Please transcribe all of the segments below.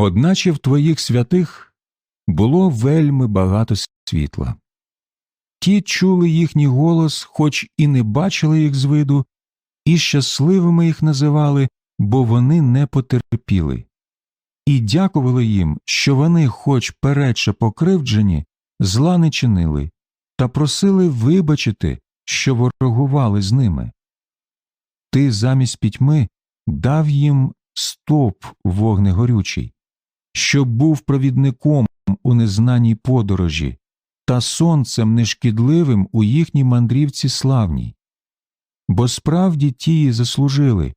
Одначе в твоїх святих було вельми багато світла. Ті чули їхній голос, хоч і не бачили їх з виду, і щасливими їх називали, бо вони не потерпіли, і дякували їм, що вони, хоч перече покривджені, зла не чинили, та просили вибачити, що ворогували з ними. Ти замість пітьми дав їм стоп вогнегорючий, щоб був провідником у незнаній подорожі та сонцем нешкідливим у їхній мандрівці славній. Бо справді тії заслужили,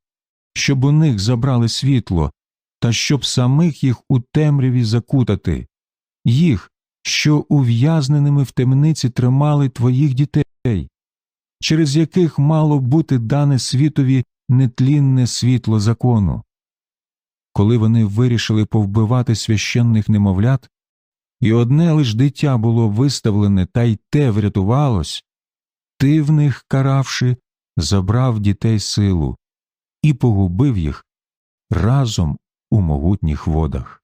щоб у них забрали світло, та щоб самих їх у темряві закутати, їх, що ув'язненими в темниці тримали твоїх дітей, через яких мало бути дане світові нетлінне світло закону. Коли вони вирішили повбивати священних немовлят, і одне лиш дитя було виставлене, та й те врятувалось, ти в них, каравши, забрав дітей силу і погубив їх разом у могутніх водах.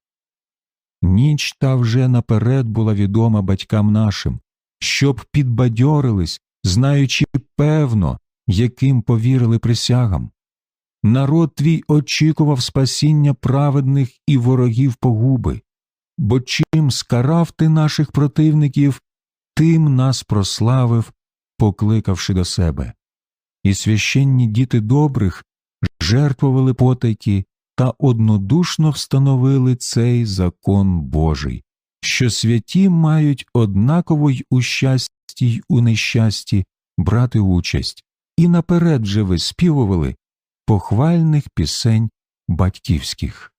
Ніч та вже наперед була відома батькам нашим, щоб підбадьорились, знаючи певно, яким повірили присягам. Народ твій очікував спасіння праведних і ворогів погуби, бо чим скарав ти наших противників, тим нас прославив, покликавши до себе. І священні діти добрих жертвували потайки та однодушно встановили цей закон Божий, що святі мають однаково й у щасті й у нещасті брати участь, і наперед же виспівували похвальних пісень батьківських.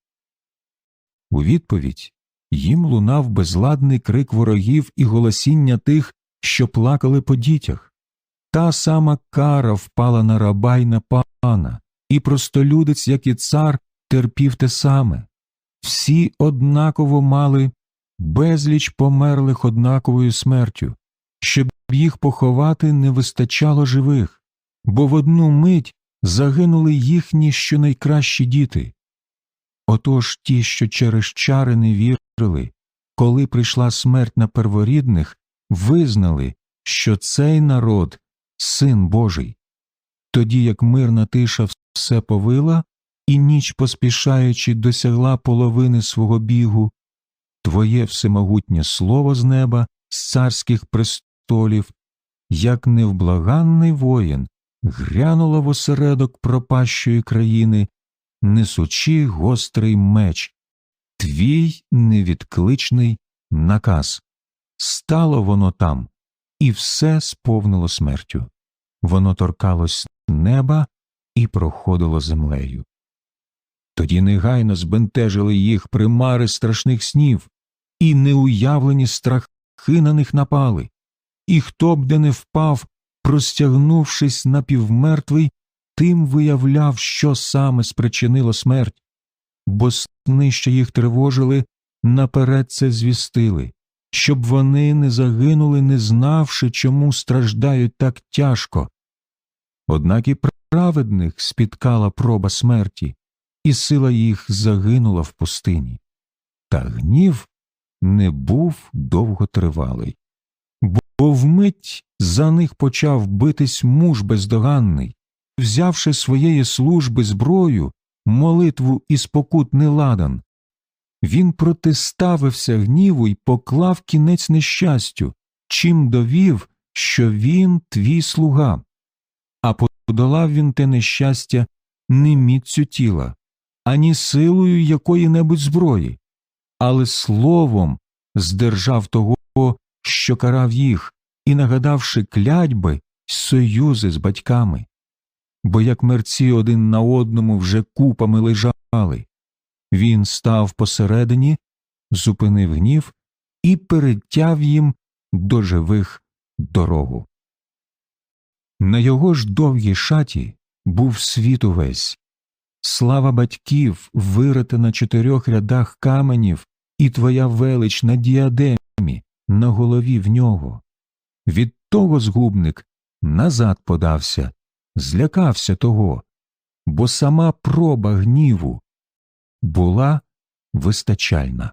У відповідь їм лунав безладний крик ворогів і голосіння тих, що плакали по дітях. Та сама кара впала на раба й на пана, і простолюдець, як і цар, терпів те саме. Всі однаково мали безліч померлих однаковою смертю, щоб їх поховати не вистачало живих, бо в одну мить загинули їхні щонайкращі діти. Отож ті, що через чари не вірили, коли прийшла смерть на перворідних, визнали, що цей народ син Божий. Тоді як мирна тиша все повила, і ніч, поспішаючи, досягла половини свого бігу, Твоє всемогутнє слово з неба, з царських престолів, як невблаганний воїн, грянуло в осередок пропащої країни, несучи гострий меч, твій невідкличний наказ. Стало воно там, і все сповнило смертю. Воно торкалось неба і проходило землею. Тоді негайно збентежили їх примари страшних снів, і неуявлені страхи на них напали, і хто б де не впав, простягнувшись напівмертвий, тим виявляв, що саме спричинило смерть, бо сни, що їх тривожили, наперед це звістили, щоб вони не загинули, не знавши, чому страждають так тяжко. Однак і праведних спіткала проба смерті, і сила їх загинула в пустині. Та гнів не був довготривалий, бо вмить за них почав битись муж бездоганний, взявши своєї служби зброю, молитву і спокутний ладан. Він протиставився гніву і поклав кінець нещастю, чим довів, що він твій слуга, а подолав він те нещастя не міцю тіла, ані силою якої небудь зброї, але словом здержав того, що карав їх, і нагадавши клятьби союзи з батьками, бо як мерці один на одному вже купами лежали, він став посередині, зупинив гнів і перетяв їм до живих дорогу. На його ж довгій шаті був світ увесь, слава батьків вирита на чотирьох рядах каменів, і твоя велич на діадемі, на голові в нього. Від того згубник назад подався, злякався того, бо сама проба гніву була вистачальна.